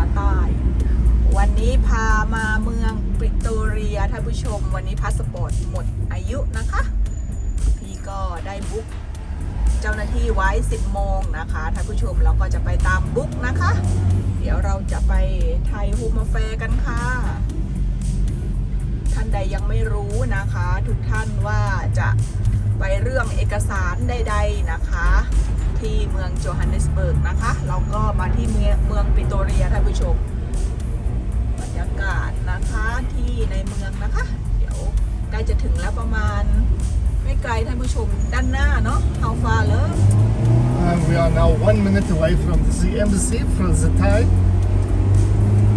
าใต้ วันนี้พามาเมืองปริโตเรียท่านผู้ชม วันนี้พาสปอร์ตหมดอายุนะคะ พี่ก็ได้บุ๊กเจ้าหน้าที่ไว้ 10 โมงนะคะท่านผู้ชมเราก็จะไปตามบุ๊กนะคะ เดี๋ยวเราจะไปไทยโฮมแฟร์กันค่ะ ท่านใดยังไม่รู้นะคะ ทุกท่านว่าจะไปเรื่องเอกสารใด ๆนะคะ ที่เมืองโจฮันเนสเบิร์กนะคะ เราก็มาที่เมืองเมือง นะคะ เดี๋ยวใกล้จะถึงแล้วประมาณ ไม่ไกลท่านผู้ชมด้านหน้าเนาะ How far เลย And we are now one minute away from the embassy from the Thai.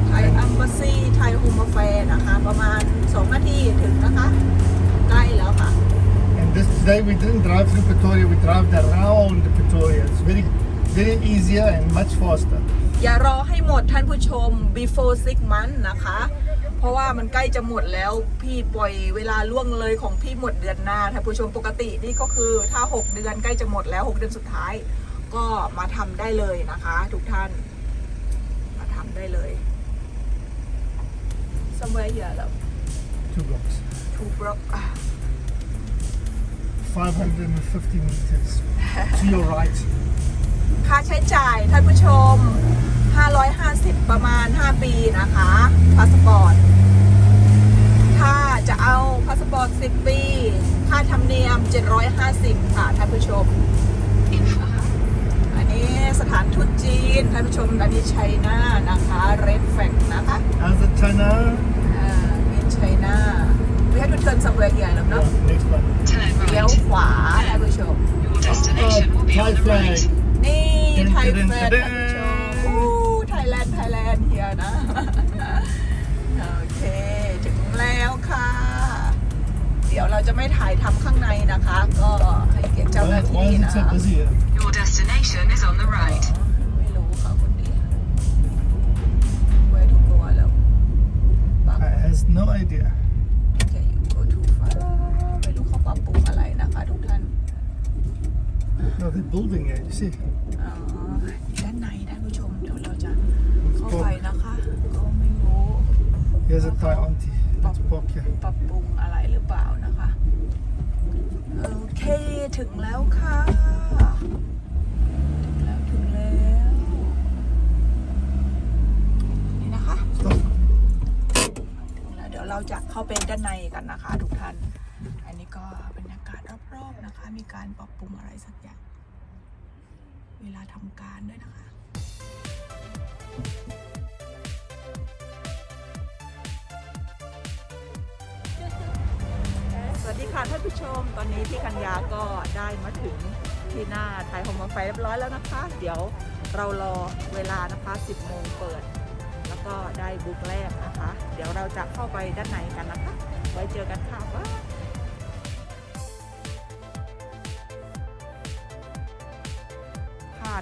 ไทยอัมบ s ซีไทยโฮมแฟร์นะคะ ประมาณ 2 นาทีถึงนะคะ ใกล้แล้วค่ะ And this today we didn't drive through Pretoria, we drove around Pretoria. It's very, very easier and much faster. อย่ารอให้หมดท่านผู้ชม before six months นะคะ เพราะว่ามันใกล้จะหมดแล้วพี่ปล่อยเวลาล่วงเลยของพี่หมดเดือนหน้าท่านผู้ชมปกตินี่ก็คือถ้า 6 เดือนใกล้จะหมดแล้ว 6 เดือนสุดท้าย ก็มาทำได้เลยนะคะ ทุกท่าน มาทำได้เลย somewhere here แล้ว Two blocks. two block อะ550 meters to your right. ค่าใช้จ่ายท่านผู้ชม 550 ประมาณ 5 ปีนะคะพาสปอร์ต ถ้าจะเอาพาสปอร์ต 10 ปี ค่าธรรมเนียม 750 ค่ะท่านผู้ชม อันนี้สถานทูตจีน ท่านผู้ชม อันนี้ไชน่านะคะ เรดแฟกนะคะ ยแลนด์ไทยแลนด์เฮียนะ โอเค ถึงแล้วค่ะ เดี๋ยวเราจะไม่ถ่ายทำข้างในนะคะ ก็ให้เกียรติเจ้าหน้า Why, ที่ why is it นะ so busy here? Your destination is on the right. ไม่รู้ค่ะคนนี้ Where to go แล้วปรับ I has no idea. Okay you go too far ไม่รู้เขาปรับปรุงอะไรนะคะทุกท่าน No, they're building it, you see. อ๋อ เข้าไปนะคะก็ไม่รู้ Here's a Thai auntie. Let's park here. ปรับปรุงอะไรหรือเปล่านะคะ โอเคถึงแล้วค่ะ ถึงแล้ว ถึงแล้ว นี่นะคะ Stop. ถึงแล้วเดี๋ยวเราจะเข้าไปด้านในกันนะคะทุกท่าน อันนี้ก็บรรยากาศรอบๆนะคะ มีการปรับปรุงอะไรสักอย่าง เวลาทำการด้วยนะคะ สวัสดีค่ะท่านผู้ชม ตอนนี้พี่กัญญาก็ได้มาถึงที่หน้าไทยโฮมไฟเรียบร้อยแล้วนะคะ เดี๋ยวเรารอเวลานะคะ 10โมงเปิด แล้วก็ได้บุ๊กแรกนะคะ เดี๋ยวเราจะเข้าไปด้านในกันนะคะ ไว้เจอกันค่ะว่า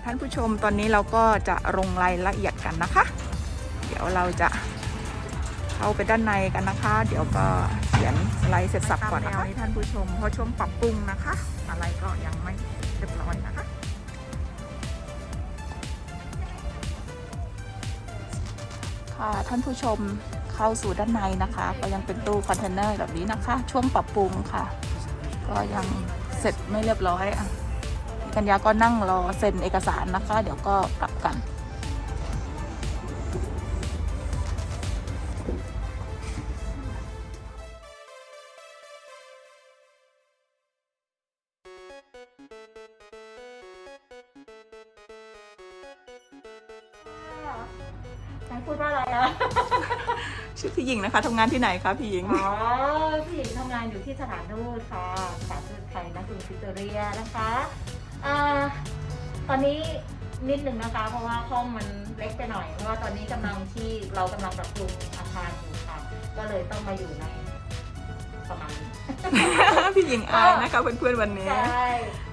ท่านผู้ชมตอนนี้เราก็จะลงรายละเอียดกันนะคะ เดี๋ยวเราจะเข้าไปด้านในกันนะคะ เดี๋ยวก็เขียนรายเสร็จสับก่อนนะคะท่านผู้ชมเพราะช่วงปรับปรุงนะคะ อะไรก็ยังไม่เรียบร้อยนะคะค่ะท่านผู้ชมเข้าสู่ด้านในนะคะ ก็ยังเป็นตู้คอนเทนเนอร์แบบนี้นะคะ ช่วงปรับปรุงค่ะ ก็ยังเสร็จไม่เรียบร้อยอะพี่ กัญญาก็นั่งรอเซ็นเอกสารนะคะ เดี๋ยวก็กลับกันนายพูดว่าอะไรอะชื่อพี่หญิงนะคะทำงานที่ไหนคะพี่หญิง อ๋อพี่หญิงทำงานอยู่ที่สถานทูตค่ะสถานทูตไทยณกรุงวิกตอเรียนะคะ อ่าตอนนี้นิดนึงนะคะ เพราะว่าห้องมันเล็กไปหน่อย เพราะว่าตอนนี้กำลังที่เรากำลังปรับปรุงอาคารอยู่ค่ะ ก็เลยต้องมาอยู่ในประมาณนี้ พี่หญิงอายนะคะเพื่อนๆวันนี้ ใช่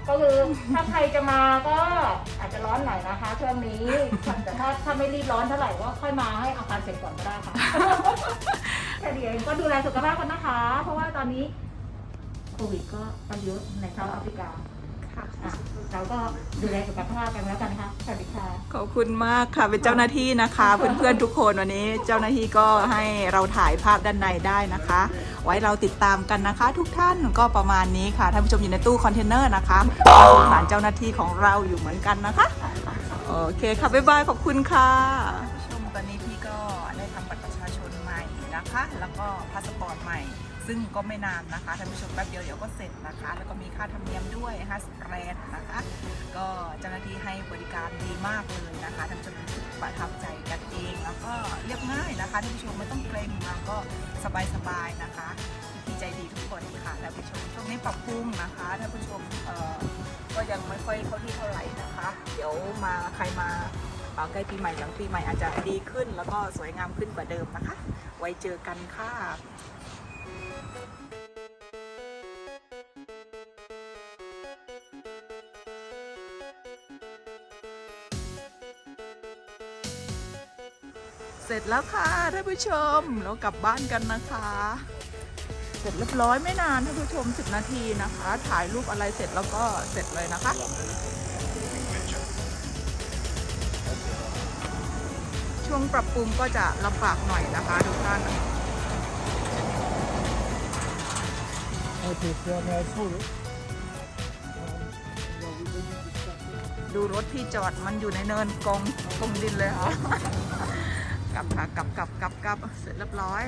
ก็คือถ้าใครจะมาก็อาจจะร้อนหน่อยนะคะช่วงนี้ แต่ถ้าถ้าไม่รีบร้อนเท่าไหร่ก็ค่อยมาให้อาคารเสร็จก่อนก็ได้ค่ะแค่นี้เองก็ดูแลสุขภาพกันนะคะ เพราะว่าตอนนี้โควิดก็ก็เยอะในเซาท์แอฟริกา ค่ะอะเราก็ดูแลสุขภาพกันแล้วกันนะคะสวัสดีค่ะ ขอบคุณมากค่ะเป็นเจ้าหน้าที่นะคะ เพื่อนๆทุกคนวันนี้เจ้าหน้าที่ก็ให้เราถ่ายภาพด้านในได้นะคะ ไว้เราติดตามกันนะคะ ทุกท่านก็ประมาณนี้ค่ะท่านผู้ชมอยู่ในตู้คอนเทนเนอร์นะคะสงสารเจ้าหน้าที่ของเราอยู่เหมือนกันนะคะโอเคค่ะบ๊ายบายขอบคุณค่ะชมตอนนี้พี่ก็ได้ทำบัตรประชาชนใหม่นะคะ แล้วก็พาสปอร์ตใหม่ ซึ่งก็ไม่นานนะคะท่านผู้ชมแป๊บเดียวเดี๋ยวก็เสร็จนะคะ แล้วก็มีค่าธรรมเนียมด้วย50แรนนะคะ ก็เจ้าหน้าที่ให้บริการดีมากเลยนะคะท่านผู้ชมประทับใจกันเองแล้วก็เรียบง่ายนะคะท่านผู้ชมไม่ต้องเกรงแล้วก็สบายๆนะคะพี่ใจดีทุกคนค่ะท่านผู้ชมช่วงนี้ปรับปรุงนะคะท่านผู้ชมเอ่อก็ยังไม่ค่อยเข้าที่เท่าไหร่นะคะ เดี๋ยวมาใครมาเอ่อใกล้ปีใหม่หลังปีใหม่อาจจะดีขึ้น แล้วก็สวยงามขึ้นกว่าเดิมนะคะ ไว้เจอกันค่ะ เสร็จแล้วค่ะท่านผู้ชม เรากลับบ้านกันนะคะ เสร็จเรียบร้อยไม่นานท่านผู้ชม 10 นาทีนะคะ ถ่ายรูปอะไรเสร็จแล้วก็เสร็จเลยนะคะ ช่วงปรับปรุงก็จะลำบากหน่อยนะคะทุกท่าน ดูรถที่จอดมันอยู่ในเนินกองกองดินเลยค่ะ กลับกลับกลับกลับกลับเสร็จเรียบร้อย